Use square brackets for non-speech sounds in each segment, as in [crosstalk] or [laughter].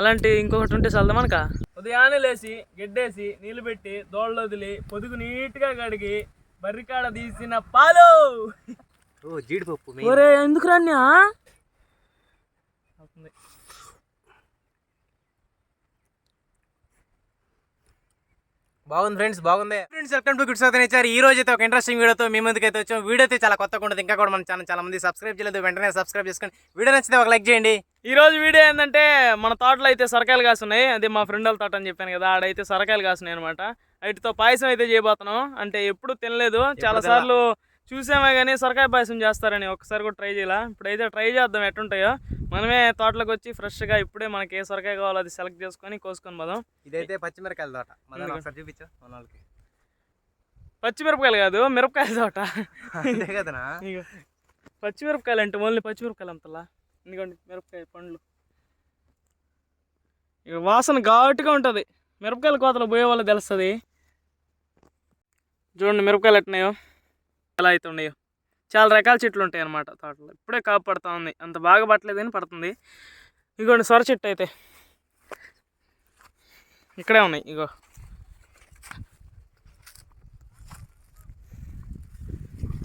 అలాంటి ఇంకొకటి ఉంటే చల్దాం మనక ఉదయాన్నే లేచి గెడ్డేసి నీళ్ళు పెట్టి దోళ్ళు వదిలి పొదుగు నీట్గా కడిగి బర్రికాడ తీసిన పాలు! ఓ జీడిపప్పు ఎందుకు రాన్యా బాగుంది ఫ్రెండ్స్ బాగుంది. Friends welcome to goods nature. ఈ రోజు అయితే ఒక ఇంట్రెస్టింగ్ వీడియోతో మీ ముందుకు అయితే వచ్చాం. వీడియో అయితే చాలా కొత్తగా ఉంటుంది ఇంకా కూడా మన ఛానల్ చాలా మంది సబ్స్క్రైబ్ చేయలేదు. వెంటనే సబ్స్క్రైబ్ చేసుకోండి వీడియో నచ్చితే ఒక లైక్ చేయండి. ఈ రోజు వీడియో ఏంటంటే మన తోటలో అయితే సొరకాయలు కాస్తున్నాయి. అదే మా ఫ్రెండ్ వాళ్ళ తోట అని చెప్పాను కదా ఆడైతే సొరకాయలు కాస్తున్నాయి అనమాట వాటితో పాయసం అయితే చేయబోతున్నాం. అంటే ఎప్పుడు తినలేదు. చాలా సార్లు చూసామే కానీ సొరకాయ పాయసం చేస్తారని ఒకసారి కూడా ట్రై చేయాల? ఇప్పుడైతే ట్రై చేద్దాం ఎట్టుంటాయో. మనమే తోటలోకి వచ్చి ఫ్రెష్గా ఇప్పుడే మనకి ఏ సొరకాయ కావాలో అది సెలెక్ట్ చేసుకొని కోసుకొని పోదాం. ఇదైతే పచ్చిమిరకాయల తోట. ఒకసారి చూపించు మన వాళ్ళకి పచ్చిమిరపకాయలు కాదు మిరపకాయల తోట. అంతే కదనా? ఇగో పచ్చిమిరపకాయలు అంటే ఓన్లీ పచ్చిమిరపకాయలు అంతలా? ఎందుకండి మిరపకాయ పండ్లు. ఇక వాసన ఘాటుగా ఉంటుంది. మిరపకాయల కోతలు పోయే వాళ్ళకి తెలుస్తుంది. చూడండి మిరపకాయలు ఎట్టున్నాయో ఎలా అయితే ఉన్నాయో. చాలా రకాల చెట్లు ఉంటాయి అన్నమాట తోటలో. ఇప్పుడే కాపు పడుతూ ఉంది. అంత బాగా పట్టలేదు అని పడుతుంది. ఇగోండి సొర చెట్టు అయితే. ఇక్కడే ఉన్నాయి ఇగో.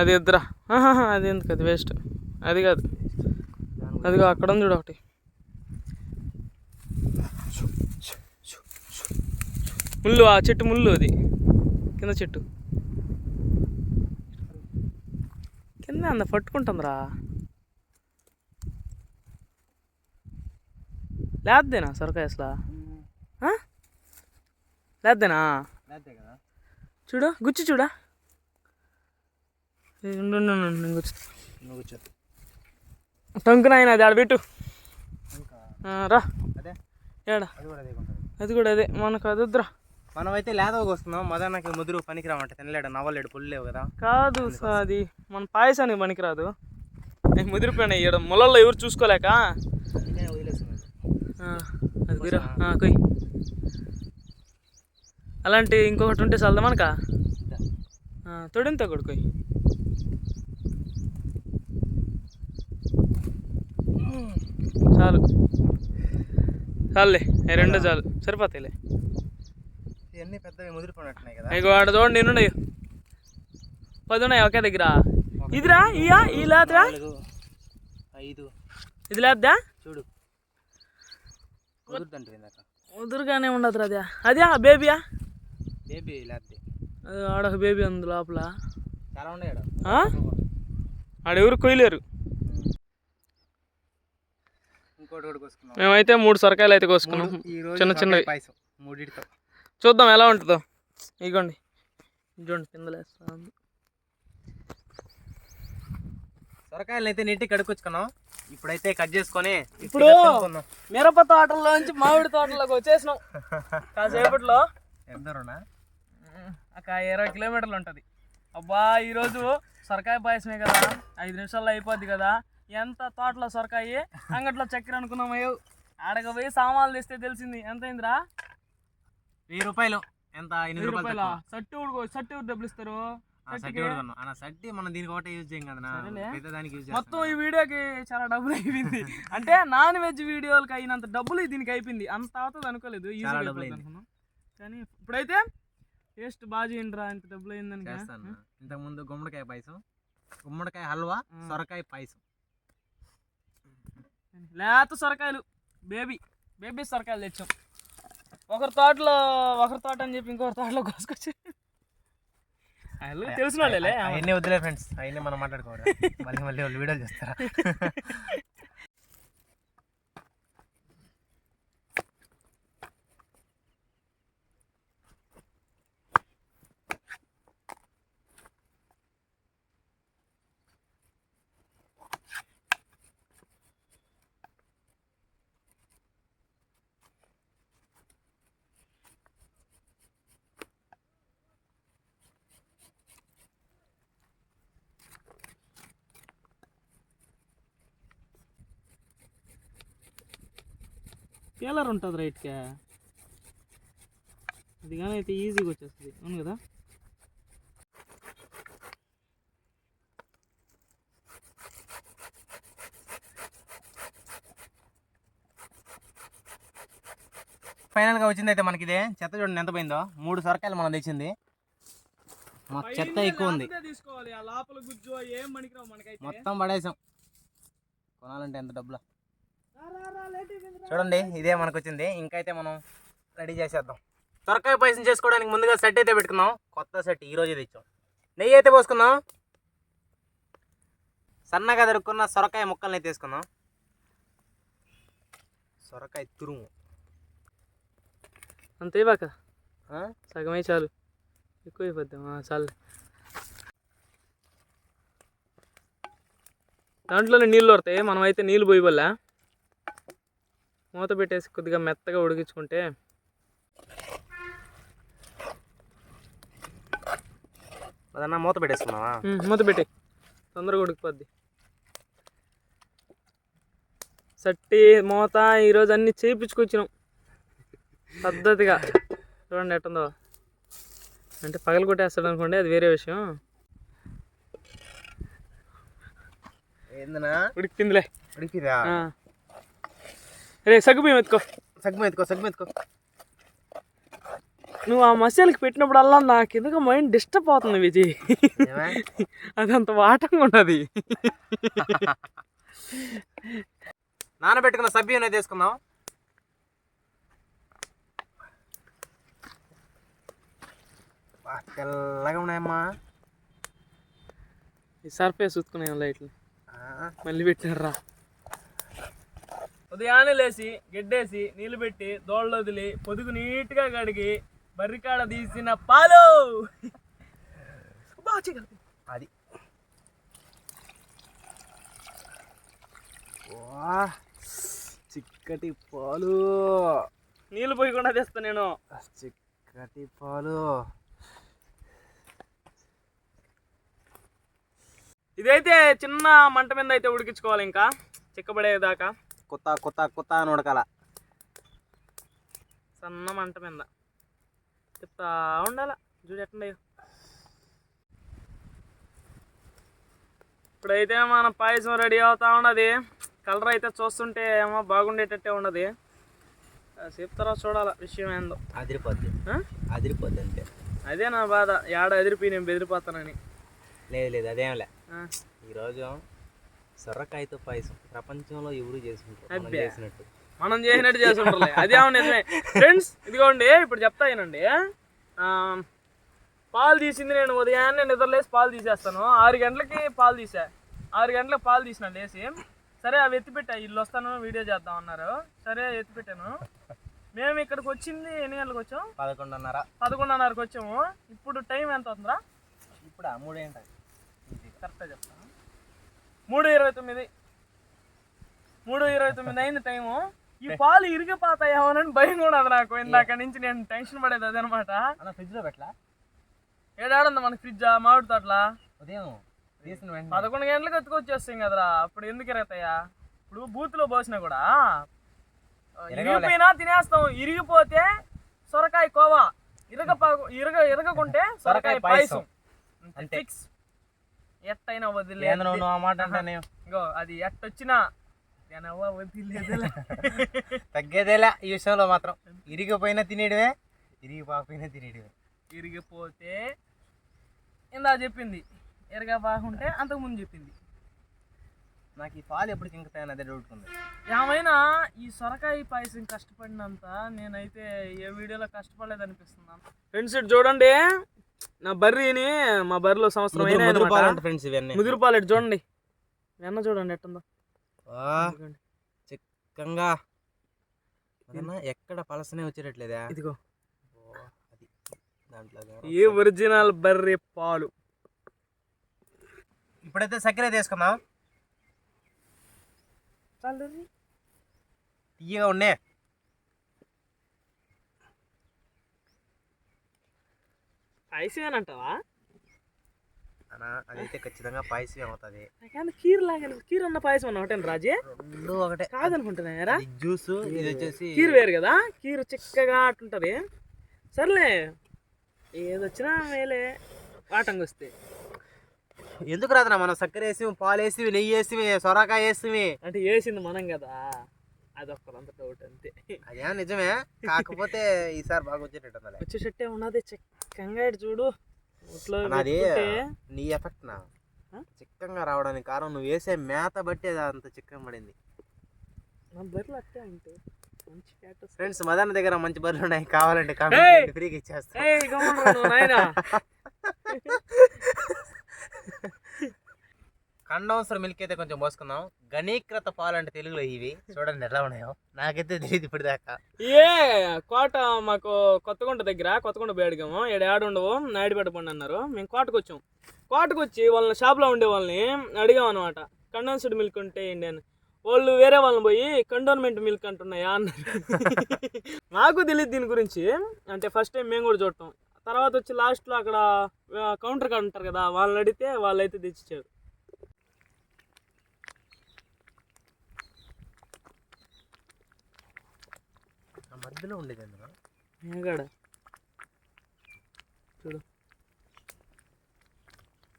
అది ఇద్దరా అది ఎందుకు? అది వేస్ట్ అది కాదు. అదిగో అక్కడ ఉంది చూడు ఒకటి. ముళ్ళు ఆ చెట్టు ముళ్ళు అది. కింద చెట్టు. కింద అంద పట్టుకుంటుందిరా. లేద్దేనా సొరకాయ అసలు? లేద్దేనా? అంతే కదా. చూడు గుచ్చి చూడా. కూర్చో టంకు నాయన అది ఆడబెట్టు ఇంకా ఆ, రా. అదే? ఏడా? అది కూడా అదే మనకు అది వద్దురా మనం అయితే లేదవకి వస్తున్నాం. మదన్నకి ముదురు పనికిరామంటే తినలేడు. నవ్వలేడు. పుల్లేవు కదా. కాదు అది మన పాయసానికి పనికిరాదు. అవి ముదిరిపోయినాయి ఇక్కడ ములల్లో ఎవరు చూసుకోలేక? అది కొయ్. అలాంటి ఇంకొకటి ఉంటే చల్దా మనక? తొడింత కూడా కొయ్. చాలు. చాలులే రెండు చాలు. సరిపోతాయిలే. ఇవన్నీ పెద్దవి ముదిరిపోయినట్టున్నాయి కదా. ఆడ చూడండి పది ఉన్నాయి ఒకే దగ్గర. ఇదిరా ఇయా ఈ లేదురా ఐదు. ఇది లేద్దా? చూడు. ఉదురుగానే ఉండదు అదే. అదే బేబీయా? బేబీ లేద్ది. ఆడొక బేబీ ఉంది లోపల. చాలా. ఆ? ఆడెవరు కొయ్యలేరు. మేమైతే మూడు సొరకాయలు అయితే కోసుకున్నాం. చిన్న చిన్నవి. మూడిటితో. చూద్దాం ఎలా ఉంటుందో. ఇగోండి. చూడండి కిందలేస్తుంది సొరకాయలు అయితే నీట్గా కడుక్కొచ్చుకున్నాం. ఇప్పుడైతే కట్ చేసుకొని ఇప్పుడు మిరప తోటల్లోంచి మామిడి తోటలోకి వచ్చేసినాం. కాసేపట్లో. ఎందరునా ఒక ఇరవై కిలోమీటర్లు ఉంటుంది. అబ్బా ఈరోజు సొరకాయ పాయసమే కదా. ఐదు నిమిషాల్లో అయిపోద్ది కదా. ఎంత తోటలో సొరకాయ? అంగట్లో చక్కెర అనుకున్నామయ్యో. ఆడక పోయి సామాన్లు తెస్తే తెలిసింది. ఎంత అయిందిరా వెయ్యి రూపాయలు. ఎంత? ఎనిమిది రూపాయలు ఉడుకో సట్టి ఊరు డబ్బులు ఇస్తారు. సట్టి కూడా కొన్నాం అన్న సట్టి మనం దీనికి ఒకటే యూజ్ చేయం కదా సరేలే. పెద్ద దానికి యూజ్ మొత్తం ఈ వీడియోకి చాలా డబ్బులు అయిపోయింది. [laughs] అంటే నాన్ వెజ్ వీడియోలకి అయినంత డబ్బులు దీనికి అయిపోయింది. అంత అవుతుంది అనుకోలేదు. ఈజీగా చాలా డబ్బులు అయిపోతుంది అనుకున్నాం. కానీ ఇప్పుడైతే టేస్ట్ బాగా చేయండిరా ఇంత డబ్బులు అయిందని చేస్తాను ఇంతకు ముందు గుమ్మడికాయ పాయసం. గుమ్మడికాయ హల్వా ఆ. సొరకాయ పాయసం. లేత సొరకాయలు. బేబీ. బేబీ సొరకాయలు తెచ్చాం. ఒకరి తోటలో ఒకరి తోట అని చెప్పి ఇంకొకరి తోటలో కోసుకొచ్చి. వాళ్ళు తెలిసిన వాళ్ళేలే అవన్నీ వద్దులే ఫ్రెండ్స్ అవన్నీ మనం మాట్లాడుకోవాలి. మళ్ళీ మళ్ళీ వాళ్ళు వీడియోలు చేస్తారా? [laughs] పీలర్ ఉంటుంది రైట్గా అది కానీ అయితే ఈజీగా వచ్చేస్తుంది. అవును కదా? ఫైనల్గా వచ్చింది అయితే మనకి ఇదే చెత్త చూడండి ఎంత పోయిందో. మూడు సొరకాయలు మనం తెచ్చింది. మా చెత్త ఎక్కువ ఉంది. మొత్తం పడేసాం. కొనాలంటే ఎంత డబ్బులు? చూడండి ఇదే మనకు వచ్చింది ఇంకైతే మనం రెడీ చేసేద్దాం. సొరకాయ పాయసం చేసుకోవడానికి ముందుగా సెట్ అయితే పెట్టుకుందాం. కొత్త సెట్ ఈ రోజే తెచ్చాం. నెయ్యి అయితే పోసుకుందాం. సన్నగా దొరుకున్న సొరకాయ ముక్కల్ని అయితే వేసుకుందాం. సొరకాయ తురుము. అంతే బాక? సగమే చాలు. ఎక్కువ అయిపోద్ది చాలు. దాంట్లోనే నీళ్ళు వస్తాయి మనం అయితే నీళ్ళు పోయి వల్ల మూత పెట్టేసి కొద్దిగా మెత్తగా ఉడికించుకుంటే అదన్నా మూత పెట్టేసుకున్నావా? ఉమ్, మూత పెట్టి. తొందరగా ఉడికిపోద్ది. సట్టి మూత ఈరోజు అన్ని చేయించుకొచ్చినాం పద్ధతిగా. చూడండి ఎట్టుందో. అంటే పగలు కొట్టేస్తాడు అనుకోండి అది వేరే విషయం. ఉడికిందిలే. ఉడికిదా? రే సగ్గుబియ్యం ఎత్తుకో. సగ్గు ఎత్తుకో సగ్గు ఎత్తుకో. నువ్వు ఆ మసాలాకి పెట్టినప్పుడల్లా నాకు ఎందుకు మైండ్ డిస్టర్బ్ అవుతుంది విజయ్. ఏమే? అది అంత వాటంగా ఉన్నది. నానబెట్టుకున్న సభ్యం అనేది వేసుకుందాం బా, తెల్లగా ఉన్నాయమ్మా. ఈ సర్ఫేస్ ఉతుకునే లైట్లు. మళ్ళీ పెట్టినారు ఉదయాన్నే లేచి గెడ్డేసి నీళ్ళు పెట్టి దోళ్ళలో వదిలి పొదుగు నీట్గా కడిగి బర్రికాడ తీసిన పాలు. అది. చిక్కటి పాలు. నీళ్ళు పోయకుండా తెస్తా నేను. చిక్కటి పాలు. ఇదైతే చిన్న మంట మీద అయితే ఉడికించుకోవాలి ఇంకా. చిక్కబడేదాకా. కొత్త కొత్త కొత్త అని ఉడకాల. సన్న మంట మీద. చెప్తా ఉండాల. చూడు ఎట్టుండయో ఇప్పుడైతే మన పాయసం రెడీ అవుతా ఉన్నది. కలర్ అయితే చూస్తుంటే ఏమో బాగుండేటట్టే ఉన్నది. తర్వాత చూడాల విషయం ఏందో. అదిరిపోద్ది? అదిరిపోద్ది అంతే. అదే నా బాధ. ఏడ ఎదిరిపోయి నేను బెదిరిపోతానని. లేదు లేదు అదేంలే ఈరోజు సొర్రకాయతో పాయసం ప్రపంచంలో ఎవరు చేసుకుంటారు. చేసినట్టు. మనం చేసినట్టు చేస్తుంటారులే అదే అవును నిజమే. ఫ్రెండ్స్ ఇదిగోండి ఇప్పుడు చెప్తా ఏనండి పాలు తీసింది నేను ఉదయాన్నే నిద్రలేసి పాలు తీసేస్తాను. ఆరు గంటలకి పాలు తీసా. ఆరు గంటలకు పాలు తీసిన లేసి. సరే అవి ఎత్తిపెట్టా ఇల్లు వస్తాను వీడియో చేద్దాం అన్నారు. సరే ఎత్తిపెట్టాను మేము ఇక్కడికి వచ్చింది ఎన్ని గంటలకు వచ్చాం? పదకొండున్నర. పదకొండున్నరకు వచ్చాము. ఇప్పుడు టైం ఎంత అవుతుందిరా? ఇప్పుడు ఆ మూడేంట కరెక్ట్గా చెప్తాను. మూడు ఇరవై తొమ్మిది. మూడు ఇరవై తొమ్మిది అయింది టైము. ఈ పాలు ఇరిగిపోతాయేమోనని భయం కూడా ఉంది నాకు. ఇందాక నుంచి నేను టెన్షన్ పడేది అదనమాట. అన్న ఫ్రిడ్జ్లో పెట్టలా? ఏడాడుంది మన ఫ్రిడ్జ్ మామిడి తోటలా? ఉదయం పదకొండు గంటలకు ఎత్తుకొచ్చేస్తాం కదరా. అప్పుడు ఎందుకు ఇరుగుతాయా? ఇప్పుడు బూత్లో పోసినా కూడా. ఇరిగిపోయినా తినేస్తాం. ఇరిగిపోతే సొరకాయ కోవా. ఇరగ ఇరగ ఇరగకుంటే సొరకాయ పాయసం. ఫిక్స్. ఎట్టయినా వదిలే. ఏంది నువ్వు నువ్వు ఆ మాట అంటానే. ఇంకో అది ఎట్టొచ్చినా నేనవ్వ వదిలేదులే. తగ్గేదేలే ఈ విషయంలో మాత్రం. ఇరిగిపోయినా తినేయడమే ఇరిగిపోకపోయినా తినేయడమే. ఇరిగిపోతే ఇందా చెప్పింది. ఎరగా బాగుంటే అంతకుముందు చెప్పింది. నాకు ఈ పాలు ఎప్పుడు కింకుతాయని అదే డౌట్ ఉంది. ఏమైనా ఈ సొరకాయ పాయసం కష్టపడినంత నేనైతే ఏ వీడియోలో కష్టపడలేదు అనిపిస్తున్నాను ఫ్రెండ్స్ చూడండి. నా బర్రీని మా బర్రెలో సంవత్సరం అయినా. ఫ్రెండ్స్ ఇవన్నీ ముదురు పాలు ఇటు చూడండి. వెన్న చూడండి ఎట్టుందో. చిక్కంగా. ఎక్కడ పలసనే వచ్చేటట్లేదా? ఇదిగో. ఈ ఒరిజినల్ బర్రె పాలు. ఇప్పుడైతే చక్కెర తీసుకుందాం తీయగా ఉండే పాయసమేనంటావా? అన్నా అదైతే ఖచ్చితంగా పాయసం అవుతుంది. నాకేంత కీర్ లాగా కీర్ అన్న పాయసం అన్న ఒకటే రాజే? రెండు ఒకటే. కాదనుకుంటున్నారా జ్యూస్ ఇది వచ్చేసి కీరు వేరు కదా? కీరు చిక్కగా అట్లుంటది. సర్లే. ఏదొచ్చినా మేలే. వాటంగా వస్తే. ఎందుకు రాదన్నా మనం చక్కెర వేసి పాలు వేసి నెయ్యి వేసి సొరకాయ వేసి అంటే వేసింది మనం కదా. అదొక్కరంత డౌట్ అంతే. అదే నిజమే. కాకపోతే ఈసారి బాగా వచ్చేటట్టు వచ్చేటట్టే ఉన్నది. చిక్కంగా చూడు. నాది నీ ఎఫెక్ట్ నా? చిక్కంగా రావడానికి కారణం నువ్వు వేసే మేత బట్టి అంత చిక్కగా పడింది. ఫ్రెండ్స్ మదన్ దగ్గర మంచి బర్రెలు ఉన్నాయి. కావాలంటే ఫ్రీగా ఇచ్చేస్తా. [laughs] ఏయ్ గమ్మున రా నాయనా కండోన్సర్ మిల్క్ అయితే కొంచెం పోసుకుందాం గణీకృత పాలు అంటే తెలుగులో ఇవి. చూడండి ఎలా ఉన్నాయో. నాకైతే తెలియదు ఇప్పుడు దాకా ఏ కోట మాకు కొత్తగుంట దగ్గర కొత్తగుంట బేడిగాము. ఇక్కడ ఏడ ఉండవు? నాయుడుపేట పండు అన్నారు. మేము కోటకు వచ్చాం. కోటకు వచ్చి వాళ్ళని షాప్లో ఉండే వాళ్ళని అడిగాం అనమాట కండెన్స్డ్ మిల్క్ ఉంటే ఏంటి అని. వాళ్ళు వేరే వాళ్ళని పోయి కండోన్మెంట్ మిల్క్ అంటున్నాయా? అన్నారు. [laughs] నాకు తెలియదు దీని గురించి. అంటే ఫస్ట్ టైం మేము కూడా చూడటం. తర్వాత వచ్చి లాస్ట్లో అక్కడ కౌంటర్ కాడ ఉంటారు కదా వాళ్ళని అడిగితే వాళ్ళైతే తెచ్చిచ్చారు. మధ్యలో ఉండేది అందులో. మేగాడ చూడు.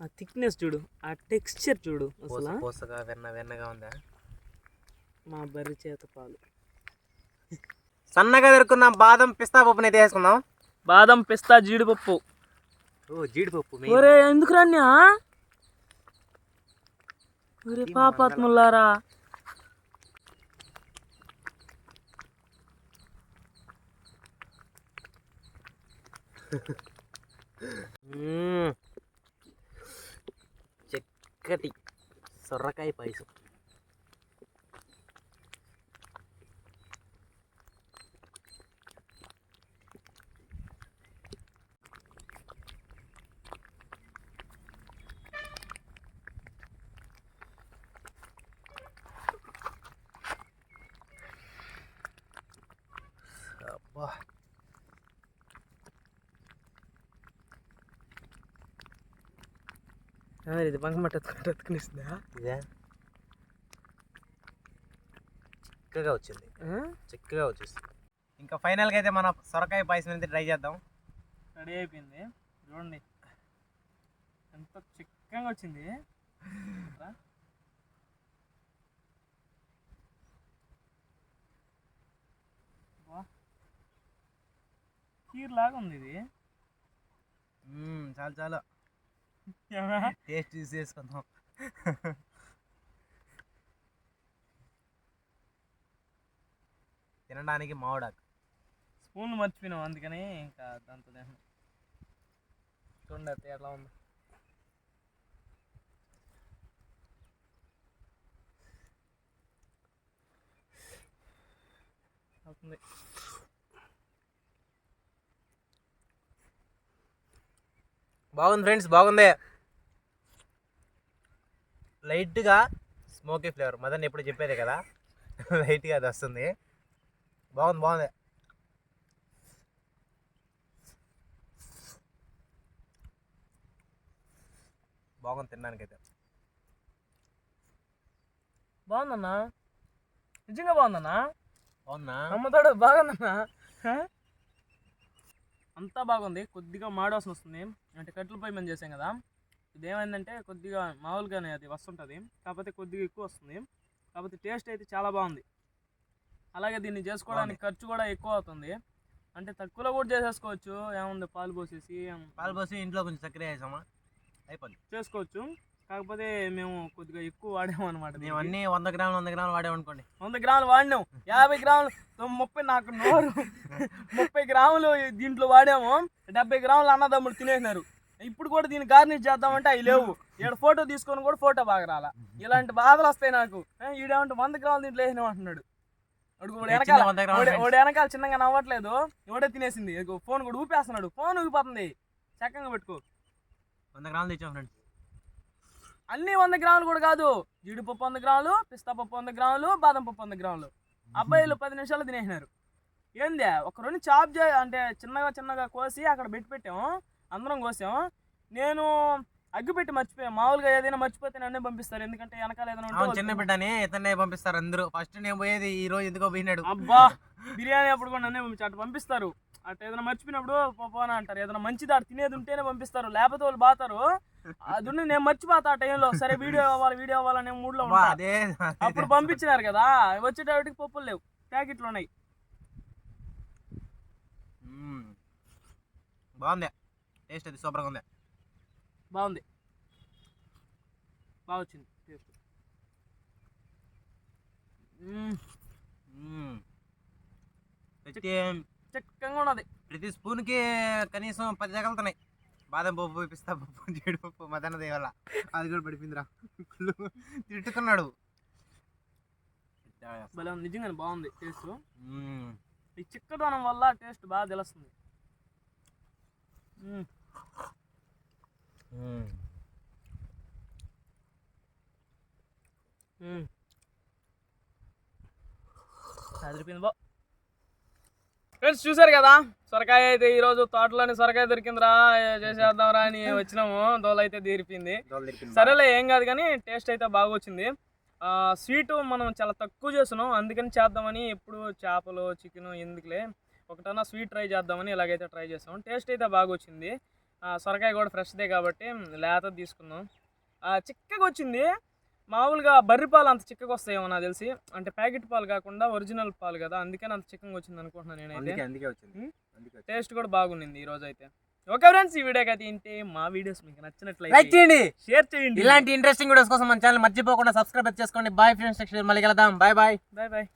ఆ థిక్నెస్ చూడు ఆ టెక్స్చర్ చూడు అసలు. పూసగా వెన్న వెన్నగా ఉందా? మా బర్రె చేత పాలు. సన్నగా దొరుకున్న బాదం పిస్తా పప్పుని అయితే వేసుకుందాం. బాదం పిస్తా జీడిపప్పు. ఓ జీడిపప్పు. ఒరే ఎందుకు రాన్యా ఒరే పాపాత్ములారా. మ్మ్. చక్కటి సొర్రకాయ పాయసం అబ్బా ఇది బంకమట్ట ఎత్తుకునిస్తుందా ఇదే చిక్కగా వచ్చింది చిక్కగా వచ్చేసింది ఇంకా ఫైనల్గా అయితే మన సొరకాయ పాయసం అయితే ట్రై చేద్దాం. రెడీ అయిపోయింది. చూడండి. ఎంత చిక్కగా వచ్చింది. కీర్ లాగా ఉంది ఇది. చాలు చాలు. టేస్ట్ చూసి చేసుకుందాం. తినడానికి మామిడాకు స్పూన్ మర్చిపోయినాం అందుకని ఇంకా దాంతో. చూడండి ఎట్లా ఉంది? అవుతుంది. బాగుంది ఫ్రెండ్స్ బాగుంది. లైట్గా స్మోకీ ఫ్లేవర్. మదన్ ఎప్పుడు చెప్పేదే కదా? లైట్గా అది వస్తుంది. బాగుంది బాగుంది. బాగుంది తినడానికైతే. బాగుందన్నా? నిజంగా బాగుందన్నా? బాగుందా? అమ్మతాడు బాగుందన్నా? హ? అంతా బాగుంది. కొద్దిగా మాడవాసన వస్తుంది. అంటే కట్టెల పొయ్యి మేము చేసాం కదా? ఇది ఏమైందంటే కొద్దిగా మామూలుగానే అది వస్తుంటుంది. కాకపోతే కొద్దిగా ఎక్కువ వస్తుంది. కాకపోతే టేస్ట్ అయితే చాలా బాగుంది. అలాగే దీన్ని చేసుకోవడానికి ఖర్చు కూడా ఎక్కువ అవుతుంది. అంటే తక్కువలో కూడా చేసేసుకోవచ్చు. ఏముంది పాలు పోసేసి పాలు పోసి ఇంట్లో కొంచెం చక్కెర వేసామా? అయిపోయింది. చేసుకోవచ్చు. కాకపోతే మేము కొద్దిగా ఎక్కువ వాడాము అనమాట మేము అన్నీ వంద గ్రాములు వంద గ్రాములు వాడామనుకోండి వంద గ్రాములు వాడినాం. యాభై గ్రాములు ముప్పై నాకు నోరు. ముప్పై గ్రాములు దీంట్లో వాడాము. డెబ్బై గ్రాములు అన్నదమ్ముడు తినేసినారు. ఇప్పుడు కూడా దీన్ని గార్నిష్ చేద్దామంటే అవి లేవు. ఇక్కడ ఫోటో తీసుకొని కూడా ఫోటో బాగా రాలా. ఇలాంటి బాధలు వస్తాయి నాకు. ఈడేమంటే వంద గ్రాములు దీంట్లో వేసినాం అంటున్నాడు. వాడు వెనకాల చిన్నగా నవ్వట్లేదు. ఎవడే తినేసింది. ఫోన్ కూడా ఊపేస్తున్నాడు. ఫోన్ ఊగిపోతుంది. చక్కగా పెట్టుకో. వంద గ్రాములు తెచ్చాం ఫ్రెండ్స్ అన్ని వంద గ్రాములు కూడా కాదు. జీడిపప్పు వంద గ్రాములు పిస్తా పప్పు వంద గ్రాములు బాదం పప్పు వంద గ్రాములు. అబ్బాయిలు పది నిమిషాలు తినేసినారు. ఏంది? ఒక రెండు చాప్ చే అంటే చిన్నగా చిన్నగా కోసి అక్కడ పెట్టి పెట్టాము. అందరం కోసాం నేను అగ్గి పెట్టి మర్చిపోయాను మామూలుగా ఏదైనా మర్చిపోతే నన్నే పంపిస్తారు. ఎందుకంటే వెనకాల ఏదైనా చిన్న బిడ్డని ఇతన్నే పంపిస్తారు అందరూ. ఫస్ట్ నేను పోయేది ఈ రోజు ఎందుకో పోయినాడు. అబ్బా బిర్యానీ అప్పుడు కూడా నన్నే పంపించి అటు పంపిస్తారు. అట్లా ఏదైనా మర్చిపోయినప్పుడు పోనా అంటారు. ఏదైనా మంచిది ఆడ తినేది ఉంటేనే పంపిస్తారు. లేకపోతే వాళ్ళు బాతారు అది నేను మర్చిపోతా ఆ టైంలో సరే వీడియో అవ్వాలి వీడియో అవ్వాలనే మూడ్లో అదే అప్పుడు పంపించినారు కదా. వచ్చేటప్పటికి పప్పులు లేవు. ప్యాకెట్లు ఉన్నాయి. బాగుంది. టేస్ట్ అది సూపర్గా ఉంది. బాగుంది. బాగా వచ్చింది టేస్ట్. చిక్కగా ఉన్నది. ప్రతి స్పూన్కి కనీసం పది తగలుతున్నాయి బాదం పప్పు పిస్తా పప్పు జీడిపప్పు మదన దేవాల అది కూడా పడిపోయిందిరా. తిట్టుకున్నాడు. భలే ఉంది. నిజంగానే బాగుంది టేస్ట్. ఈ చిక్కదనం వల్ల టేస్ట్ బాగా తెలుస్తుంది. అదిరిపోయింది బా. ఫ్రెండ్స్ చూసారు కదా? సొరకాయ అయితే ఈరోజు తోటలోని సొరకాయ దొరికిందిరా. చేసేద్దాంరా అని వచ్చినాము. దోల అయితే తిరిపింది. సరేలే ఏం కాదు కానీ టేస్ట్ అయితే బాగా వచ్చింది. స్వీట్ మనం చాలా తక్కువ చేస్తున్నాం. అందుకని చేద్దామని ఎప్పుడు చేపలు చికెన్ ఎందుకులే. ఒకటన్నా స్వీట్ ట్రై చేద్దామని ఇలాగైతే ట్రై చేస్తాం టేస్ట్ అయితే బాగా వచ్చింది. సొరకాయ కూడా ఫ్రెష్దే కాబట్టి లేత తీసుకుందాం. చిక్కగా వచ్చింది మామూలుగా బర్రి పాలు అంత చిక్కగా వస్తాయేమో నాకు తెలిసి. అంటే ప్యాకెట్ పాలు కాకుండా ఒరిజినల్ పాలు కదా అందుకని అంత చిక్కగా వచ్చింది. అనుకుంటున్నాను నేనైతే. టేస్ట్ కూడా బాగుంది ఈ రోజు అయితే ఓకే ఫ్రెండ్స్ ఈ వీడియోకి అయితే ఇంటే మా వీడియోస్ మీకు లైక్ నచ్చినట్లయితే చేయండి. షేర్ చేయండి. ఇలాంటి ఇంట్రెస్టింగ్ వీడియోస్ కోసం మన ఛానల్ మర్చిపోకుండా సబ్స్క్రైబ్ చేసుకోండి బాయ్ ఫ్రెండ్స్ మళ్ళీ కలుద్దాం. Bye bye. Bye bye.